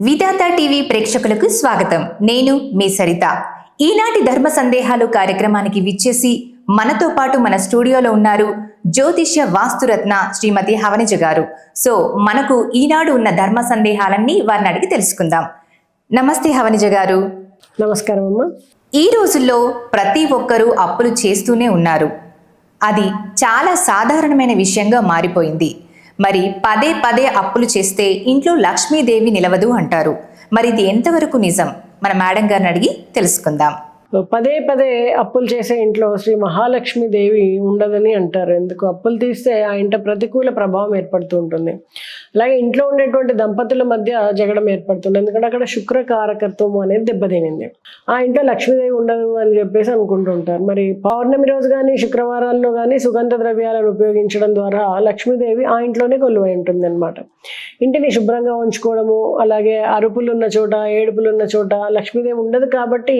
విధాత TV ప్రేక్షకులకు స్వాగతం. నేను మీ సరిత. ఈనాటి ధర్మ సందేహాలు కార్యక్రమానికి విచ్చేసి మనతో పాటు మన స్టూడియోలో ఉన్నారు జ్యోతిష్య వాస్తురత్న శ్రీమతి హవనిజ గారు. సో మనకు ఈనాడు ఉన్న ధర్మ సందేహాలన్నీ వారిని అడిగి తెలుసుకుందాం. నమస్తే హవనిజ గారు. నమస్కారం అమ్మా. ఈ రోజుల్లో ప్రతి ఒక్కరూ అప్పులు చేస్తూనే ఉన్నారు. అది చాలా సాధారణమైన విషయంగా మారిపోయింది. మరి పదే పదే అప్పులు చేస్తే ఇంట్లో లక్ష్మీదేవి నిలవదు అంటారు. మరి ఇది ఎంతవరకు నిజం? మన మేడం గారిని అడిగి తెలుసుకుందాం. పదే పదే అప్పులు చేసే ఇంట్లో శ్రీ మహాలక్ష్మి దేవి ఉండదని అంటారు. ఎందుకు? అప్పులు తీస్తే ఆ ఇంట ప్రతికూల ప్రభావం ఏర్పడుతూ ఉంటుంది. అలాగే ఇంట్లో ఉండేటువంటి దంపతుల మధ్య జగడం ఏర్పడుతుంది. ఎందుకంటే అక్కడ శుక్ర కారకత్వం అనేది దెబ్బతినింది. ఆ ఇంట్లో లక్ష్మీదేవి ఉండదు అని చెప్పేసి అనుకుంటూ ఉంటారు. మరి పౌర్ణమి రోజు కానీ శుక్రవారాల్లో కానీ సుగంధ ద్రవ్యాలను ఉపయోగించడం ద్వారా లక్ష్మీదేవి ఆ ఇంట్లోనే కొలువై ఉంటుంది అనమాట ఇంటిని శుభ్రంగా ఉంచుకోవడము అలాగే అరుపులు ఉన్న చోట ఏడుపులు ఉన్న చోట లక్ష్మీదేవి ఉండదు కాబట్టి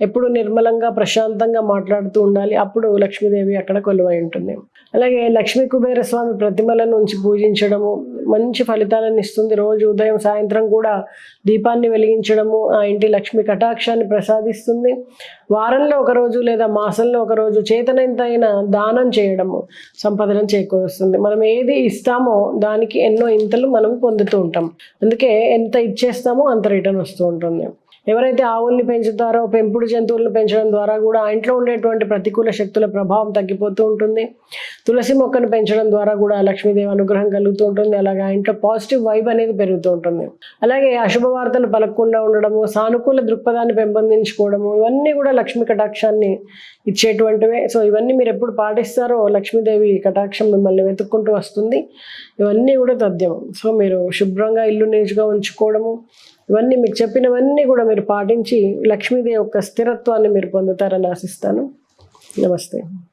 ఎప్పుడు నిర్మలంగా ప్రశాంతంగా మాట్లాడుతూ ఉండాలి. అప్పుడు లక్ష్మీదేవి అక్కడ కొలువై ఉంటుంది. అలాగే లక్ష్మీ కుబేర స్వామి ప్రతిమలను ఉంచి పూజించడము మంచి ఫలితాలను ఇస్తుంది. రోజు ఉదయం సాయంత్రం కూడా దీపాన్ని వెలిగించడము ఆ ఇంటి లక్ష్మి కటాక్షాన్ని ప్రసాదిస్తుంది. వారంలో ఒక రోజు లేదా మాసంలో ఒక రోజు చేతనంతైన దానం చేయడము సంపదలను చేకూరుస్తుంది. మనం ఏది ఇస్తామో దానికి ఎన్నో ఇంతలు మనం పొందుతూ ఉంటాం. అందుకే ఎంత ఇచ్చేస్తామో అంత రిటర్న్ వస్తూ ఉంటుంది. ఎవరైతే ఆవుల్ని పెంచుతారో పెంపుడు జంతువులను పెంచడం ద్వారా కూడా ఆ ఇంట్లో ఉండేటువంటి ప్రతికూల శక్తుల ప్రభావం తగ్గిపోతూ ఉంటుంది. తులసి మొక్కను పెంచడం ద్వారా కూడా లక్ష్మీదేవి అనుగ్రహం కలుగుతూ ఉంటుంది. అలాగే ఆ ఇంట్లో పాజిటివ్ వైబ్ అనేది పెరుగుతూ ఉంటుంది. అలాగే అశుభ వార్తలు పలకకుండా ఉండడము సానుకూల దృక్పథాన్ని పెంపొందించుకోవడము ఇవన్నీ కూడా లక్ష్మీ కటాక్షాన్ని ఇచ్చేటువంటివే. సో ఇవన్నీ మీరు ఎప్పుడు పాటిస్తారో లక్ష్మీదేవి కటాక్షం మిమ్మల్ని వెతుక్కుంటూ వస్తుంది. ఇవన్నీ కూడా తథ్యం. సో మీరు శుభ్రంగా ఇల్లు నీచుగా ఉంచుకోవడము ఇవన్నీ మీకు చెప్పినవన్నీ కూడా మీరు పాటించి లక్ష్మీదేవి యొక్క స్థిరత్వాన్ని మీరు పొందుతారని ఆశిస్తాను. నమస్తే.